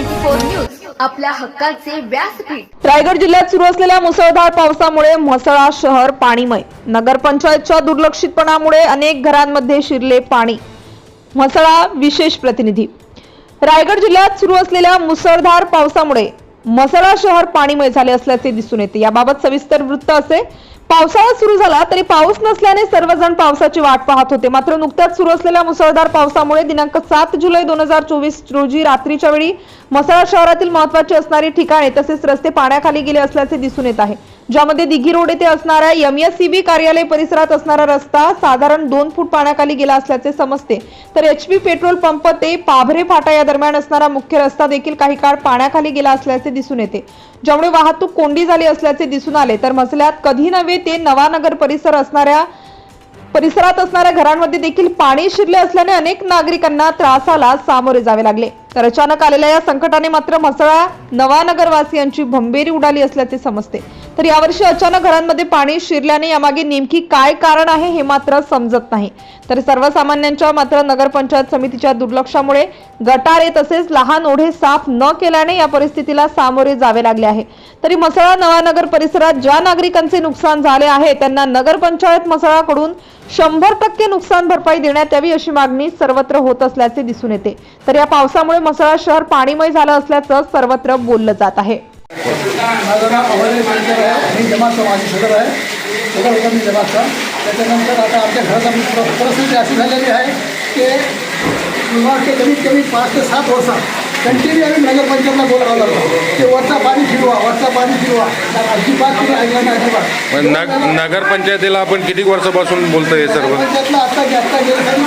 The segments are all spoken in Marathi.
न्यूज आपल्या हक्काचे व्यासपीठ. रायगड जिल्ह्यात सुरू असलेल्या मुसळधार पावसामुळे म्हसळा शहर पाणीमय. नगरपंचायतच्या दुर्लक्षितपणामुळे अनेक घरांमध्ये शिरले पाणी. म्हसळा विशेष प्रतिनिधी. रायगड जिल्ह्यात सुरू असलेल्या मुसळधार पावसामुळे म्हसळा शहर पाणीमय झाले असल्याचे दिसून येते. याबाबत सविस्तर वृत्त असे पावसाळा सुरू झाला तरी पाऊस नसल्याने सर्वजण पावसाची वाट पाहत होते. मात्र नुकत्याच सुरू असलेल्या मुसळधार पावसामुळे दिनांक सात जुलै दोन हजार चोवीस रोजी रात्रीच्या वेळी म्हसळा शहरातील महत्वाची असणारी ठिकाणे तसेच रस्ते पाण्याखाली गेले असल्याचे दिसून येत आहे. ज्यामध्ये दिघी रोड येथे असणाऱ्या एमएससीबी कार्यालय परिसरात असणारा रस्ता साधारण दोन फूट पाण्याखाली गेला असल्याचे समजते. तर एचपी पेट्रोल पंप ते पाभरे फाटा या दरम्यान असणारा मुख्य रस्ता देखील काही काळ पाण्याखाली गेला असल्याचे दिसून येते. ज्यामुळे वाहतूक कोंडी झाली असल्याचे दिसून आले. तर मसल्यात कधी नव्हे ते नवानगर परिसर असणाऱ्या परिसरात असणाऱ्या घरांमध्ये देखील पाणी शिरले असल्याने अनेक नागरिकांना त्रासाला सामोरे जावे लागले. तर अचानक आलेल्या या संकटाने मात्र म्हसळा नवानगरवासियांची भंबेरी उडाली असल्याचे समजते. तर यावर्षी अचानक घरांमध्ये पाणी शिरल्याने यामागे नेमकी काय कारण आहे हे मात्र समजत नाही. तर सर्वसामान्यांच्या मात्र नगरपंचायत समितीच्या दुर्लक्षामुळे गटारे तसेच लहान ओढे साफ न केल्याने या परिस्थितीला सामोरे जावे लागले आहे. तरी मसळा नवानगर परिसरात ज्या नागरिकांचे नुकसान झाले आहे त्यांना नगरपंचायत मसळाकडून शंभर टक्के नुकसान भरपाई देण्यात यावी अशी मागणी सर्वत्र होत असल्याचे दिसून येते. तर या पावसामुळे मसळा शहर पाणीमय झालं असल्याचं सर्वत्र बोललं जात आहे. माझं नाव अभय मानकर आहे. मी जमातचा माझी सदर आहे. सदर होता मी जमातचा त्याच्यानंतर आता आमच्या पर- परिस्थिती अशी झालेली आहे की सुमार ते कमीत कमी पाच ते सात वर्षात कंटिन्यू आम्ही नगरपंचायतला बोलावं लागलो. की वरचा पाणी फिरवा वरचा पाणी फिरवा. अजिबात तुम्ही ऐकलं नाही अजिबात. पण नगरपंचायतीला आपण किती वर्षापासून बोलतोय सर्व? नगरपंचायतला आता आत्ता गेलं तरी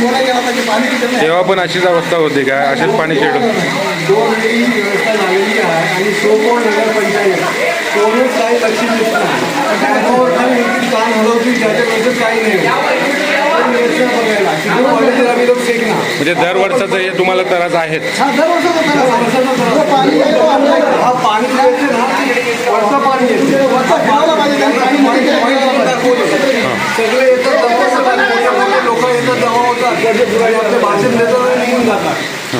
बोलायला गेला नाही. तेव्हा पण अशीच अवस्था होती का? असेच पाणी खेळून दोन व्यवस्था झालेली आहे. आणि सोपोर नगरपंचायत कोणीच काही लक्ष देत नाही. काम हलवतील त्याच्यानंतर काही नाही. लोक म्हणजे दर वर्षाचं हे तुम्हाला त्रास आहेत. हा पाणी ना वरचं. सगळे येतात लोक येतात जमा होतात. त्याचे भाषण देतात आणि निघून जातात.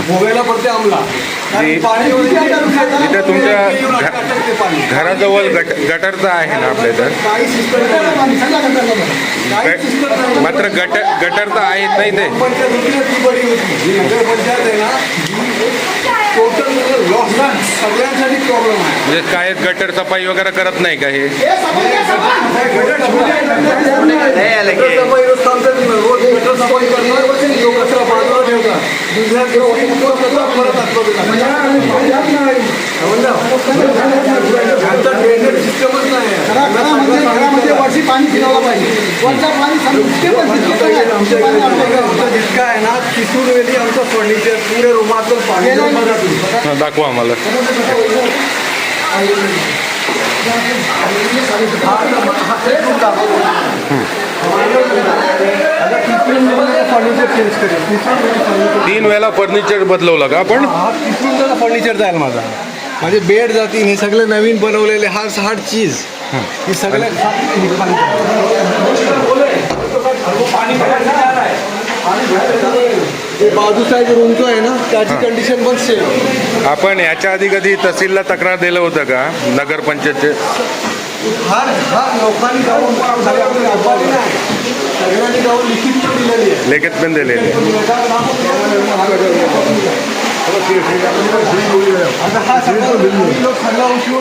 भोगायला पडते आमला जी- तुमच्या घराजवळ गट गटरचं आहे ना आपल्या इथं? मात्र गटर गटर तर आहेत नाही ते म्हणजे काय गटर सफाई वगैरे करत नाही का हे? गटर सफाई वर्षी पाणी फिरवलं पाहिजे वरचा पाणी आमच्या जितका आहे ना तिसून वेळी आमचं फर्निचर पुढे रुमातून पाणी दाखवा आम्हाला. तिसून वेळी फर्निचर तीन वेळेला फर्निचर बदलवलं का आपण? हा त्याला फर्निचर जाईल माझा. माझे बेड जातील हे सगळे नवीन बनवलेले हार हार्ड चीज. हे. सगळे हे बाजूचा एक जो आहे ना त्याची कंडिशन पण सेम आपण याच्या आधी कधी तहसीलला तक्रार दिलं होतं का? सगळ्यांनी जाऊन लिखित पण दिलेली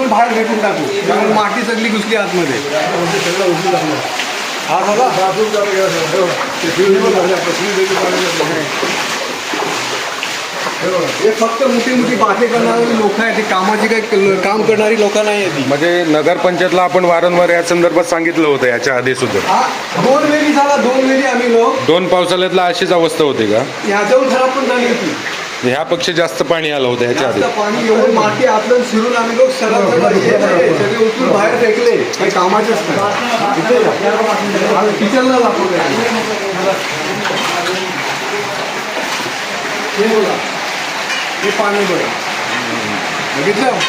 बाहेर टाकू. कारण माती सगळी घुसली आतमध्ये. हा झाला? हे फक्त मोठी मोठी बाते करणारी लोक आहेत ते कामाची काही काम करणारी लोक नाही आहेत. म्हणजे नगरपंचायतला आपण वारंवार या संदर्भात सांगितलं होतं याच्या आधी सुद्धा हा दोन वेळी झाला दोन वेळी आम्ही लोक. दोन पावसाळ्यातला अशीच अवस्था होती का? ह्याच्याहून खराब पण झाली होती. ह्या पक्षी जास्त पाणी आलं होतं ह्याच्या आधी. जास्त पाणी एवढी माती आतून शिरून आम्ही लोक सरळ सरळ हे सगळे उचलून बाहेर फेकले काही कामाचेच नाही. इथे जा. आणि किचनला दाखवले हे बघा हे पाणी बघा बघितलं?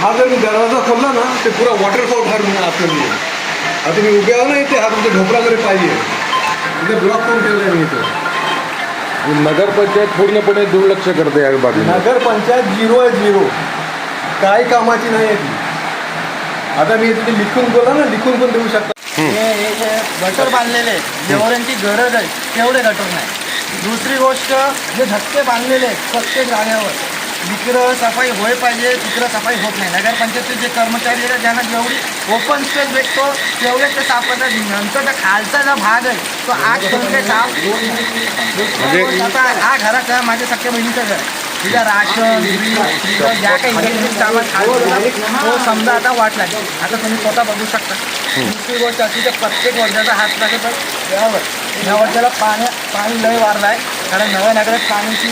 हा जर मी दरवाजा खोलला ना ते पुरा वॉटरफॉल ठरून आतमध्ये आता तुम्ही उभे आहो ना इथे हा तुमचा ढोपरा जरी पाहिजे इथे ब्लॉक करून ठेवलं मी इथे. नगरपंचायत पूर्णपणे दुर्लक्ष करते या बाजूने नगरपंचायत झिरो आहे झिरो काही कामाची नाही आहे ती. आता मी तिथे लिखून बोला ना लिखून पण देऊ शकता. हे हे जे गटर बांधलेले आहेत, जेवढ्यांची गरज आहे तेवढे गटर नाही. दुसरी गोष्ट जे धक्के बांधलेले आहेत प्रत्येक जागेवर जिकडं सफाई होय पाहिजे तिकडं सफाई होत नाही. नगरपंचायतचे जे कर्मचारी आहेत ज्यांना जेवढी ओपन स्पेस भेटतो तेवढे ते साफ करतात. नंतरचा खालचा जो भाग आहे तो आग ते साफ आता हा घराचा माझ्या सख्या बहिणीचं घर. तिला राशन ज्या काही इलेक्ट्रिक सामान खाल्लं तो समजा आता वाटला आता तुम्ही स्वतः बघू शकता. दुसरी गोष्ट अशी तर प्रत्येक वर्षाचा हात लागेल. तर यावर. या वर्षाला पाणी पाणी लय वाढलं आहे कारण नव्या नगरात पाण्याची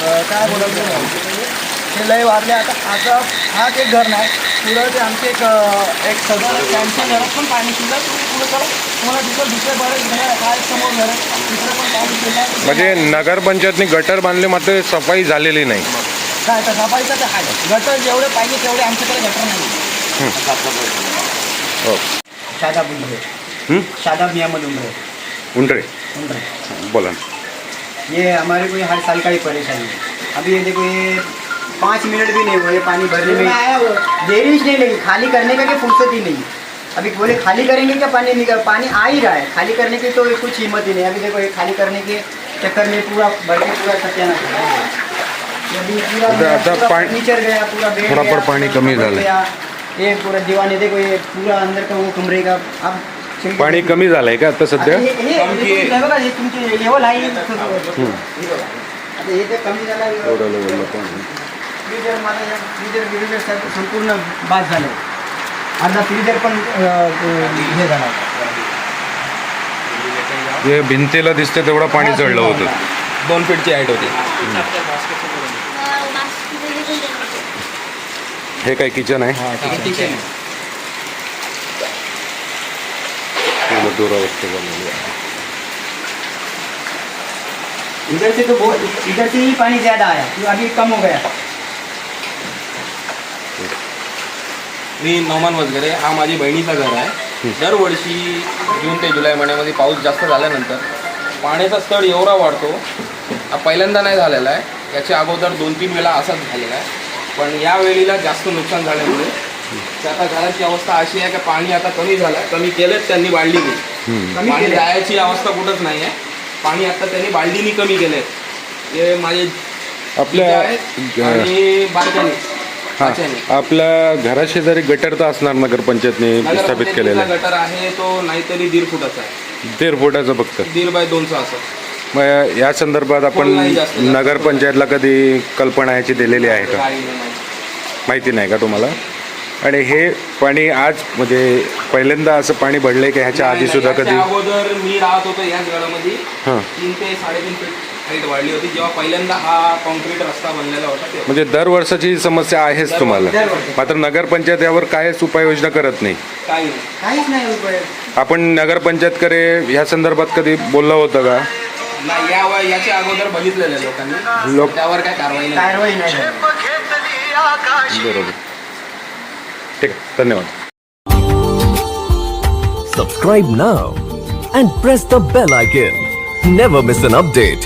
अं, काय बोलायचं? ते लय वाढले. आता आता हा एक घर नाही. पुढं ते आमचे एक एक सदर त्यांच्या घरात पण पाणी शिरलं पुढे चला. तुम्हाला दुसरे बरेच घर आहे. एक समोर घर आहे? तिकडे पण पाणी शिरलं म्हणजे नगरपंचायतने गटर बांधले मात्र सफाई झालेली नाही. काय तर सफाईचं ते आहे. गटर जेवढे पाहिजे तेवढे आमच्याकडे गटर नाही. हो. शादाब उमरे हं? शादाब नियामत उमरे। उमरे? बोला ये हमारे को ये हर साल का ही परेशानी है। अभी ये देखो ये पाँच मिनट भी नहीं हुए ये पानी भरने में। देरी ही नहीं लगी खाली करने का क्या फुर्सत ही नहीं। अभी बोले खाली करेंगे क्या पानी निकल पानी आ ही रहा है। खाली करने की तो कुछ हिम्मत ही नहीं अभी देखो ये खाली करने के चक्कर में पूरा भर के पूरा सत्यानाश हो गया। ये अभी पूरा आता- आता पूरा फर्नीचर गया पूरा बेड थोड़ा गया, पानी कमी पूरा झालंय. गया। ये पूरा दीवाने देखो ये पूरा अंदर का वो कमरे का। अब पाणी कमी झालंय का आता सध्या? आता हे- हे- हे तुम्ही बघा, हे तुमचे लेवल आहे. हे बघा. आता हे तर कमी झालं फ्रीजर या फ्रीजर संपूर्ण बाद झाले अर्धा फ्रीजर पण अं, हे झाला. जे भिंतीला दिसते तेवढं पाणी चढलं होतं. दोन फीटची हाईट होती. हे काय किचन आहे? पूर्ण दुरावस्था झालेली आहे. इधर से तो बहुत इधर से ही पानी ज्यादा आया तो अभी कम हो गया। मी नौमान वगैरे हा माझी बहिणीचा घर आहे. दरवर्षी जून ते जुलै महिन्यामध्ये पाऊस जास्त झाल्यानंतर पाण्याचा स्तर एवढा वाढतो हा पहिल्यांदा नाही झालेला आहे. याच्या अगोदर दोन तीन वेळा असाच झालेला आहे. पण या वेळीला जास्त नुकसान झाल्यामुळे तर आता घराची अवस्था अशी आहे की पाणी आता कमी झालं कमी केलेच त्यांनी बाळली हम्म. कमी पाणी केलंय. जायची अवस्था कुठंच नाही आहे. पाणी आता त्यांनी बाळलीनी कमी केले हे माझे आपल्या आणि बारक्याने हा. आपल्या घराशेजारी गटर तर असणार नगरपंचायतने स्थापित केलेलं आहे. गटर आहे तो नाहीतरी दीड फुटाचा आहे. दीड फुटाचं फक्त. दीड बाय दोनचा असं. मग या संदर्भात आपण. नगरपंचायतला कधी कल्पना याची दिलेली आहे का? माहिती नाही का तुम्हाला? आणि हे पाणी आज म्हणजे पहिल्यांदा असं पाणी भरलंय की ह्याच्या आधी सुद्धा कधी? अगोदर मी राहत होतो याच गडामध्ये हां. तीन ते साडेतीन फीट हाईट वाढली होती. जेव्हा पहिल्यांदा हा कॉन्क्रीट रस्ता बनलेला होता तेव्हा. म्हणजे दरवर्षाची ही समस्या आहेच तुम्हाला. दरवर्षी. मात्र नगरपंचायत यावर कायच उपाययोजना करत नाही. काही नाही. काहीच नाही उपाय. आपण नगरपंचायतकडे ह्या संदर्भात कधी बोललं होतं का? नाही या व- याच्या अगोदर बघितलेलं आहे लोकांनी. लोक- त्यावर काय कारवाई नाही. कारवाई नाही झाली. बरोबर. ठीक आहे धन्यवाद Subscribe now and press the bell icon. Never miss an update.